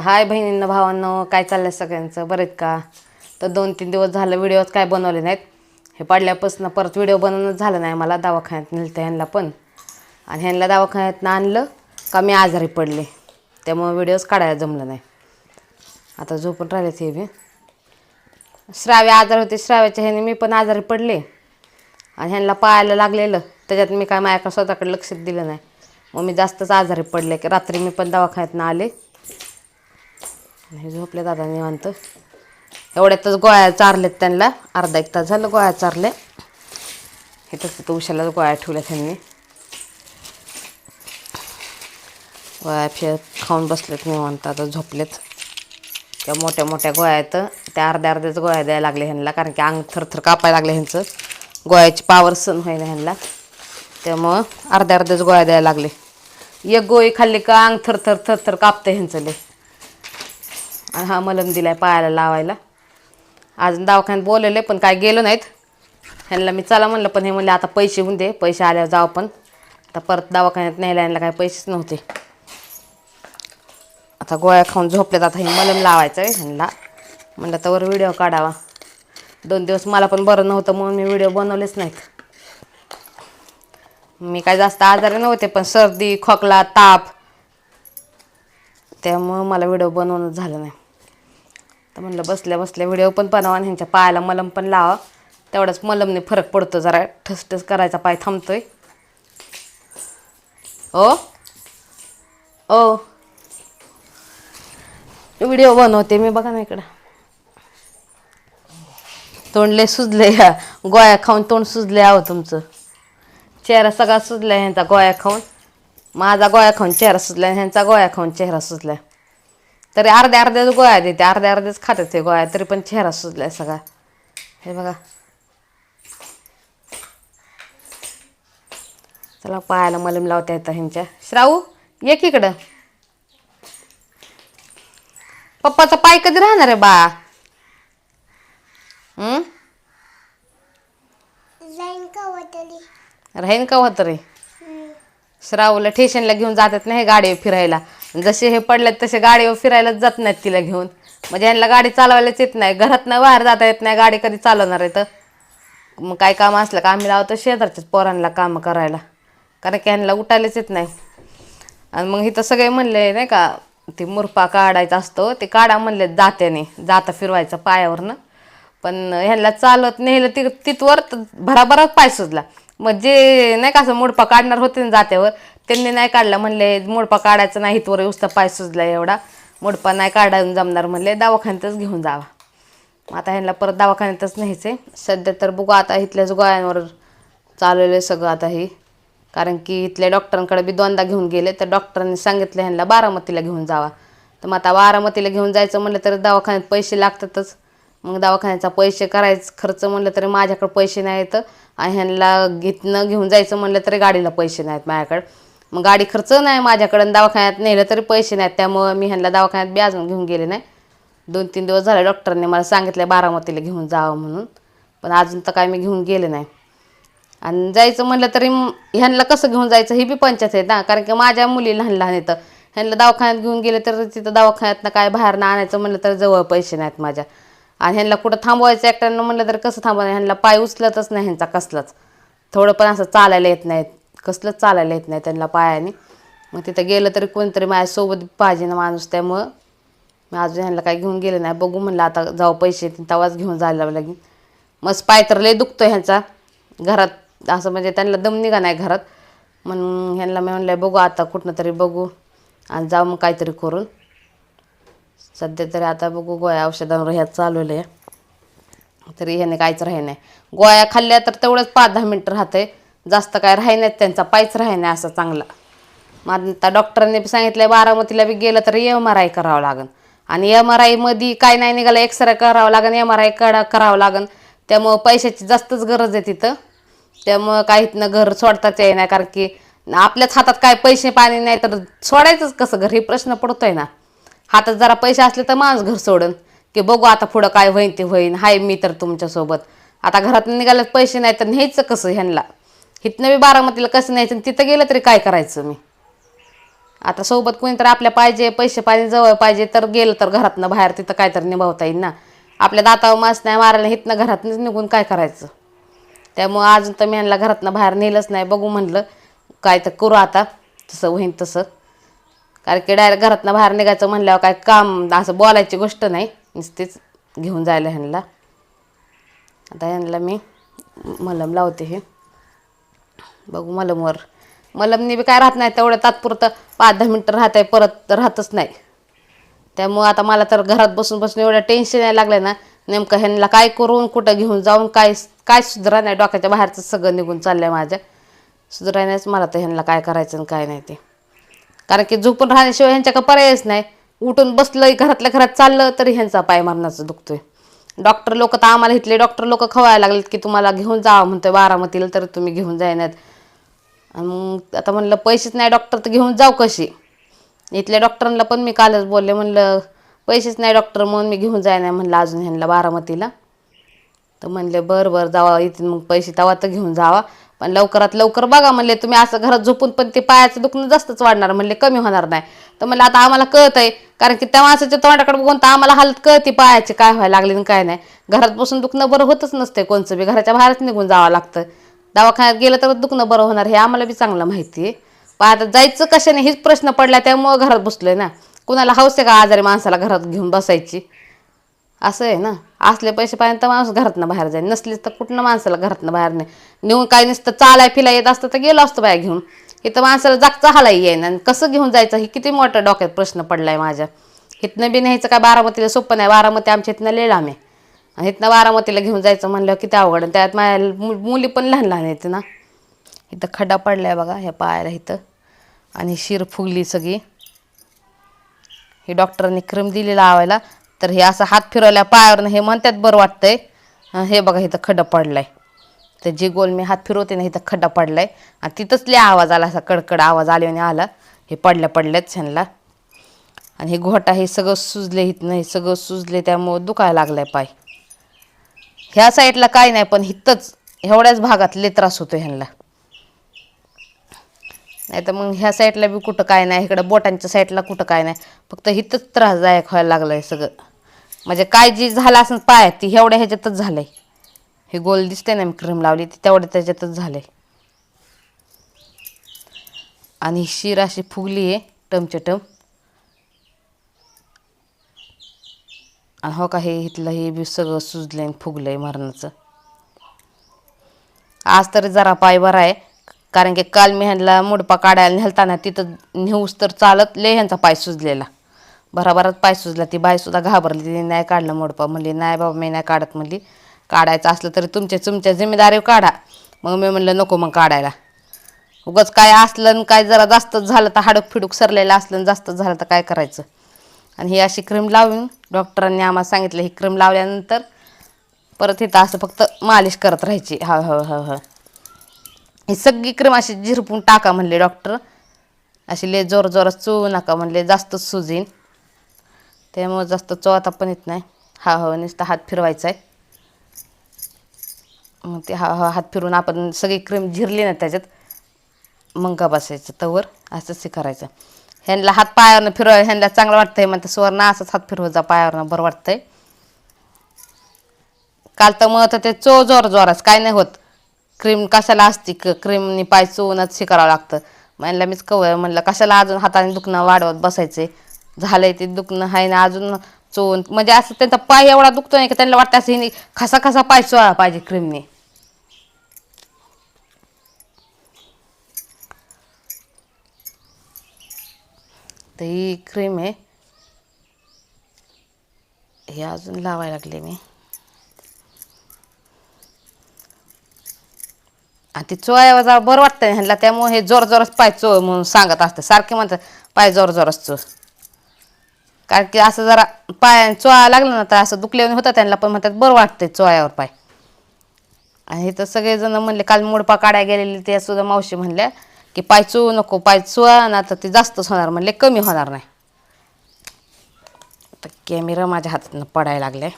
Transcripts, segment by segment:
हाय बहिणींना भावांनो काय चाललंय सगळ्यांचं? बरेच का? तर दोन तीन दिवस झालं व्हिडिओज काय बनवले नाहीत. हे पाडल्यापासून परत व्हिडिओ बनवणंच झालं नाही मला. दवाखान्यात नेलं ह्यांना पण. आणि ह्यांना दवाखान्यातनं आणलं का मी आजारी पडले. त्यामुळं व्हिडिओज काढायला जमलं नाही. आता झोपून राहिले ते बी. श्राव्य आजार होते. श्राव्याच्या ह्याने मी पण आजारी पडले. आणि ह्यांना पाहायला लागलेलं. त्याच्यात मी काय माझ्याकडे स्वतःकडे लक्ष दिलं नाही. मग मी जास्तच आजारी पडले. की रात्री मी पण दवाखान्यातनं आले. हे झोपले दादा निवांत. एवढ्यातच गोळ्या चारलेत त्यांना. अर्धा एक तास झालं गोळ्या चारले हे तसं तर उशालाच गोळ्या ठेवल्या त्यांनी. गोळ्या फे खाऊन बसलेत निवांत आता झोपलेत. त्या मोठ्या मोठ्या गोळ्या आहेत. त्या अर्ध्या अर्ध्याच गोळ्या द्यायला लागले ह्यांना कारण की अंग थरथर कापायला लागले ह्यांचं. गोळ्याची पावर सण व्हायला ह्यांना. त्यामुळं अर्ध्या अर्ध्याच गोळ्या द्यायला लागले. एक गोळी खाल्ली का अंग थरथर थरथर कापतं ह्यांचं लय. आणि हा मलम दिलाय पायाला लावायला. आज दवाखान्यात बोलवले पण काय गेलो नाहीत. ह्यांना मी चला म्हणलं पण हे म्हणले आता पैसे होऊन दे पैसे आल्यावर जाऊ पण आता परत दवाखान्यात न्यायला यांना काय पैसेच नव्हते. आता गोळ्या खाऊन झोपल्यात आता हे मलम लावायचं आहे ह्यांना. म्हणलं तर व्हिडिओ काढावा. दोन दिवस मला पण बरं नव्हतं म्हणून मी व्हिडिओ बनवलेच नाहीत. मी काय जास्त आजारी नव्हते पण सर्दी खोकला ताप त्यामुळं मला व्हिडिओ बनवणंच झालं नाही. तर म्हणलं बसल्या बसल्या व्हिडिओ पण बनवा आणि ह्यांच्या पायाला मलम पण लावा. तेवढाच मलमने फरक पडतो जरा ठसठस करायचा पाय थांबतोय. ओ? ओ? व्हिडिओ बनवते मी बघा ना इकडं. तोंडले सुजले या. गोळ्या खाऊन तोंड सुजले आहो तुमचं. चेहरा सगळा सुजला ह्यांचा गोळ्या खाऊन. माझा गोळ्या खाऊन चेहरा सुजला ह्यांचा गोळ्या खाऊन चेहरा सुजलाय. तरी अर्ध्या अर्ध्याच गोळ्या देते अर्ध्या अर्ध्याच खातात ते गोळ्या तरी पण चेहरा सुजलाय सगळा. हे बघा. चला पायाला मलम लावता येतं ह्यांच्या. श्रावू ये की इकडं. पप्पाचा पाय कधी राहणार आहे बा? हं? राहीन का होतं रे श्रावूला स्टेशनला घेऊन जातात ना हे गाडीवर फिरायला. जसे हे पडलेत तसे गाडीवर फिरायलाच जात नाहीत तिला घेऊन. म्हणजे यांना गाडी चालवायलाच येत नाही. घरात बाहेर जाता येत नाही. गाडी कधी चालवणार आहे तर? मग काय काम असलं का? आम्ही लावतो शेजारच्याच पोरांना कामं करायला. कारण की ह्यांना उठायलाच येत नाही. आणि मग इथं सगळे म्हणले नाही का ते मुरपा काढायचा असतो. ते काढा म्हणले जात्याने जाता फिरवायचं पायावरनं. पण ह्यांना चालत नेलं ति तिथवर तर भराभराच पाय सुजला. मग जे नाही का असं मुडपा काढणार होते ना जात्यावर त्यांनी नाही काढला म्हणले मोडपा काढायचं नाही इथवर उस्ता पाय सुजला एवढा. मोडपा नाही काढायला जमणार म्हणले दवाखान्यातच घेऊन जावा. मग आता ह्यांना परत दवाखान्यातच न्यायचे सध्या तर बघू आता इथल्याच गोळ्यांवर चाललेलं आहे सगळं आता हे. कारण की इथल्या डॉक्टरांकडे बी दोनदा घेऊन गेले तर डॉक्टरांनी सांगितलं ह्यांना बारामतीला घेऊन जावा. तर मग आता बारामतीला घेऊन जायचं म्हणलं तर दवाखान्यात पैसे लागतातच. मग दवाखान्याचा पैसे करायचं खर्च म्हणलं तरी माझ्याकडे पैसे नाहीत. आणि ह्यांना घेतनं घेऊन जायचं म्हणलं तरी गाडीला पैसे नाहीत माझ्याकडे. मग गाडी खर्च नाही माझ्याकडं दवाखान्यात नेलं तरी पैसे नाहीत. त्यामुळं मी ह्यांना दवाखान्यात बी अजून घेऊन गेले नाही. दोन तीन दिवस झाले डॉक्टरने मला सांगितलं बारामतीला घेऊन जावं म्हणून. पण अजून तर काय मी घेऊन गेले नाही. आणि जायचं म्हणलं तरी ह्यांना कसं घेऊन जायचं ही बी पंचायत आहे ना. कारण की माझ्या मुली लहान लहान येतं. ह्यांना दवाखान्यात घेऊन गेले तर तिथं दवाखान्यातनं काय बाहेर ना आणायचं म्हणलं तर जवळ पैसे नाहीत माझ्या. आणि ह्यांना कुठं थांबवायचं एकट्यानं म्हणलं तर कसं थांबवायचं ह्यांना पाय उचलतच नाही ह्यांचा कसलाच. थोडं पण असं चालायला येत नाहीत. कसलंच चालायला येत नाही त्यांना पायाने. मग तिथं गेलं तरी कोणतरी माझ्यासोबत पाहिजे ना माणूस त्यामुळं मी अजून ह्यांना काय घेऊन गेले नाही. बघू म्हणलं आता जाऊ पैसे तवाच तेव्हाच घेऊन जायला लागेल मस्त पाय तर लय दुखतो ह्यांचा. घरात असं म्हणजे त्यांना दम निघा नाही घरात. म्हणून ह्यांना मी म्हणलं बघू आता कुठनं तरी बघू आणि जाऊ मग काहीतरी करून. सध्या तरी आता बघू गोळ्या औषधांवर ह्यात चालवलं आहे तरी ह्याने काहीच राही नाही. गोळ्या खाल्ल्या तर तेवढंच पाच दहा मिनटं राहते जास्त काय राही नाहीत त्यांचा पायच राही नाही असा चांगला. मग आता डॉक्टरांनी बी सांगितलं बारामतीला बी गेलं तर एम आर आय करावं लागेल आणि एम आर आयमध्ये काय नाही निघालं एक्सरे करावं लागेल एम आर आय कडा करावं लागेल त्यामुळं पैशाची जास्तच गरज आहे तिथं. त्यामुळं काहीत ना घर सोडताच आहे नाही कारण की आपल्याच हातात काय पैसे पाणी नाही तर सोडायचंच कसं घर? हे प्रश्न पडतोय ना. हातात जरा पैसे असले तर माणूस घर सोडन. की बघू आता पुढं काय होईन ते होईन. हाय मी तर तुमच्यासोबत. आता घरात निघाल्यात पैसे नाही तर न्यायचं कसं ह्यांना इथनं बी बारामतीला कसं न्यायचं तिथं गेलं तरी काय करायचं मी? आता सोबत कोणी तर आपल्या पाहिजे पैसे पाहिजे जवळ पाहिजे तर गेलं तर घरातनं बाहेर तिथं काय तर निभावता येईल ना. आपल्या दातावर मास नाही मारायला हितनं घरातनंच निघून काय करायचं? त्यामुळं अजून तर मी यांना घरातनं बाहेर नेलंच नाही. बघू म्हणलं काय तर करू आता. तसं होईन तसं. कारण की डायरेक्ट घरातनं बाहेर निघायचं म्हणल्यावर काय काम असं बोलायची गोष्ट नाही. नुसतीच घेऊन जायला ह्यांना आता ह्यांना मी मलम लावते हे. बघू मलमवर मलमनी बी काय राहत नाही तेवढं तात्पुरतं पाच दहा मिनटं राहत आहे परत राहतच नाही. त्यामुळं आता मला तर घरात बसून बसून एवढं टेन्शन यायला लागलं ना नेमकं ह्यांना काय करून कुठं घेऊन जाऊन काय काय सुधरा नाही डोक्याच्या बाहेरचं सगळं निघून चाललंय माझ्या सुधरायनाच मला तर ह्यांना काय करायचं आणि काय नाही ते. कारण की झोपून राहण्याशिवाय ह्यांच्या पर्यायच नाही. उठून बसलं घरातल्या घरात चाललं तरी ह्यांचा पाय मारण्याचं दुखतोय. डॉक्टर लोक तर आम्हाला इथले डॉक्टर लोक खवायला लागलेत की तुम्हाला घेऊन जावं म्हणतोय बारामतीला तर तुम्ही घेऊन जायनात आणि मग आता म्हणलं पैसेच नाही डॉक्टर तर घेऊन जाऊ कशी? इथल्या डॉक्टरांना पण मी कालच बोलले म्हणलं पैसेच नाही डॉक्टर म्हणून मी घेऊन जाय नाही म्हणलं अजून ह्यांना बारामतीला. तर म्हणले बरं बरं जावा इथे मग पैसे तेव्हा तर घेऊन जावा. पण लवकरात लवकर बघा म्हणले तुम्ही असं घरात झोपून पण ते पायाचं दुखणं जास्तच वाढणार म्हणले कमी होणार नाही. तर म्हणलं आता आम्हाला कळत आहे कारण की त्या माणसाच्या तोंडाकडे बघून तर आम्हाला हालत कळते पायाचे काय व्हायला लागले आणि काय नाही. घरात बसून दुखणं बरं होतच नसते कोणचं बी. घराच्या बाहेरच निघून जावं लागतं. दवाखान्यात गेलं तर दुखणं बरं होणार हे आम्हाला बी चांगलं माहिती आहे. पण आता जायचं कशाने हेच प्रश्न पडला त्यामुळं घरात बसलोय ना. कुणाला हौस आहे का आजारी माणसाला घरात घेऊन बसायची? असं आहे ना. असले पैसे पाहिजे तर माणूस घरातनं बाहेर जाईल नसलीच तर कुठनं माणसाला घरातनं बाहेर नाही नेऊन काय नसतं चालाय फिलाय येत असतं तर गेलो असतो बाहेर घेऊन. इथं माणसाला जागचा हालाही येईन. आणि कसं घेऊन जायचं? हे किती मोठा डोक्यात प्रश्न पडलाय माझ्या. इथनं बी न्यायचं काय बारामतीला सोपं नाही. बारामती आमच्या इथनं लिहिला आम्ही. इथनं बारामतीला घेऊन जायचं म्हणलं किती अवघड आणि त्यात माझ्या मु- मुली पण लहान लहान आहेत ना. इथं खड्डा पडला आहे बघा ह्या पायाला इथं. आणि शिर फुगली सगळी. हे डॉक्टरांनी क्रीम दिली लावायला. तर हे असं हात फिरवल्या पायावरनं हे म्हणतात बरं वाटतंय. हे बघा इथं खड्डा पडलाय. तर जे गोल मी हात फिरवते ना इथं खड्डा पडलाय. आणि तिथंच लय आवाज आला असा कडकड आवाज आल्याने आला. हे पडल्या पडल्याच ह्यांना आणि हे घोटा हे सगळं सुजले इथनं हे सगळं सुजले त्यामुळं दुखायला लागलाय पाय. ह्या साईडला काय नाही पण हितच एवढ्याच भागात लय त्रास होतो ह्यांना. नाही तर मग ह्या साईडला बी कुठं काय नाही इकडं बोटांच्या साईडला कुठं काय नाही. फक्त हितच त्रासदायक व्हायला लागलंय सगळं. म्हणजे काय जी झालं असं पाय ती एवढ्या ह्याच्यातच झालंय. हे गोल दिसते ना मी क्रीम लावली ती तेवढ्या त्याच्यातच झालंय. आणि ही शिर अशी फुगली आहे टमच्या टम. आणि हो का हे इथलं हे बी सगळं सुजलंय आणि फुगलंय मरणाचं. आज तरी जरा पाय बरा आहे कारण की काल मी ह्यांना मुडपा काढायला नेलताना तिथं नेऊस तर चालत ले ह्यांचा पाय सुजलेला. भराभरात पाय सुजला ती बाईसुद्धा घाबरली तिने नाही काढलं मुडपा म्हणली नाही बाबा मी नाही काढत म्हणली. काढायचं असलं तरी तुमच्या तुमच्या जिम्मेदारी काढा. मग मी म्हणलं नको मग काढायला. उगच काय असलं आणि काय जरा जास्तच झालं तर हाडूक फिडूक सरलेलं असलं जास्तच झालं तर काय करायचं? आणि ही अशी क्रीम लावून डॉक्टरांनी आम्हाला सांगितलं ही क्रीम लावल्यानंतर परत इथं असं फक्त मालिश करत राहायची. हा हा हा हा ही सगळी क्रीम अशी झिरपून टाका म्हणले डॉक्टर अशी ले जोर जोरात चोवू नका म्हणले जास्त सुजीन. त्यामुळे जास्त चोवता पण येत नाही. हा हो नुसता हात फिरवायचा आहे मग ते हा हा हात फिरून आपण सगळी क्रीम झिरली ना त्याच्यात मग का बसायचं तवर असंच हे करायचं. ह्यांना हात पायावरनं फिरव ह्यांना चांगलं वाटतंय म्हणतं सुवर्ण असंच हात फिरवत जा पायावरनं बरं वाटतंय. काल तर मग ते चो जोर जोराच काय नाही होत. क्रीम कशाला असती क क्रीमनी पाय चोवूनच शिकावं लागतं. म्हणलं मीच कवय म्हणलं कशाला अजून हाताने दुखणं वाढवत बसायचे झालंय ते दुखणं आहे ना अजून चोवून. म्हणजे असं त्यांचा पाय एवढा दुखतो नाही की त्यांना वाटतं असं हिने खसा खसा पाय चोळा पाहिजे क्रीमने. तर ही क्रीम आहे. हे अजून लावायला लागले मी. आणि ती चोळ्यावर जरा बरं वाटतं ह्यांना त्यामुळे हे जोर जोरच पाय चो म्हणून सांगत असते. सारखे म्हणतात पाय जोर जोरच चो. कारण की असं जरा पाय चोळा लागलं ना तर असं दुखले होतं त्यांना पण म्हणतात बरं वाटतंय चोळ्यावर पाय. आणि तर सगळेजण म्हणले काल मोडपा काढायला गेलेली ते सुद्धा मावशी म्हणल्या की पाय नको पाय चोळा ना तर ते जास्तच होणार म्हणले कमी होणार नाही. तर कॅमेरा माझ्या हातातनं पडायला लागलाय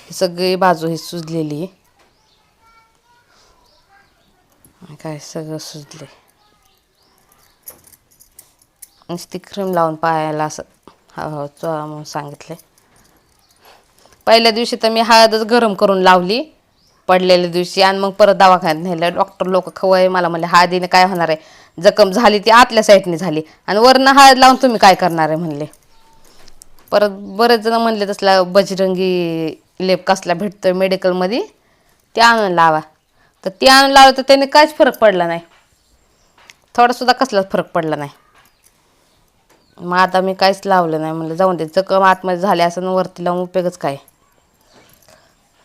ही सगळी बाजू ही सुजलेली. काय सगळं सुजले नुसती क्रीम लावून पायाला असं हळूहळू चोळा म्हणून सांगितले पहिल्या दिवशी तर मी हळदच गरम करून लावली. पडलेल्या दिवशी आणि मग परत दवाखान्यात नेलं. डॉक्टर लोक खवय मला म्हणले हळदीने काय होणार आहे? जखम झाली ती आतल्या साईडने झाली. आणि वरनं हळद लावून तुम्ही काय करणार आहे? म्हणले. परत बरेच जण म्हणले तसला बजरंगी लेप कसला भेटतोय मेडिकलमध्ये ते आणून लावा. तर ते आणून लावलं तर त्याने काहीच फरक पडला नाही. थोडासुद्धा कसलाच फरक पडला नाही. मग आता मी काहीच लावलं नाही. म्हणलं जाऊन दे जखम आतमध्ये झाले असं वरती लावून उपयोगच काय?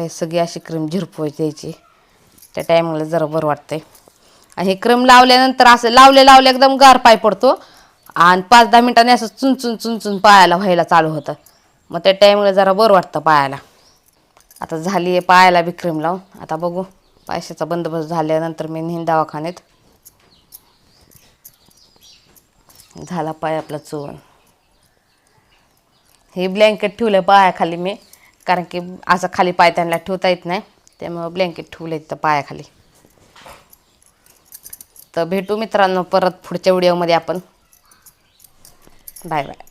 काही सगळी अशी क्रीम झिरपवायची द्यायची. त्या टायमाला जरा बरं वाटतंय. आणि हे क्रीम लावल्यानंतर असं लावले लावले एकदम गार पाय पडतो. आणि पाच दहा मिनिटांनी असं चुनचुन चुनचुन पायाला व्हायला चालू होतं. मग त्या टायमाला जरा बरं वाटतं पायाला. आता झाली आहे पायाला बी क्रीम लावून. आता बघू पैशाचा बंदोबस्त झाल्यानंतर मी नेहमी दवाखान्यात. झाला पाय आपला चोन हे ब्लँकेट ठेवलं पायाखाली मी. कारण की असं खाली पाय त्यांना ठेवता येत नाही. त्यामुळं ब्लँकेट ठेवलं इथं पायाखाली. तर भेटू मित्रांनो परत पुढच्या व्हिडिओमध्ये आपण. Bye bye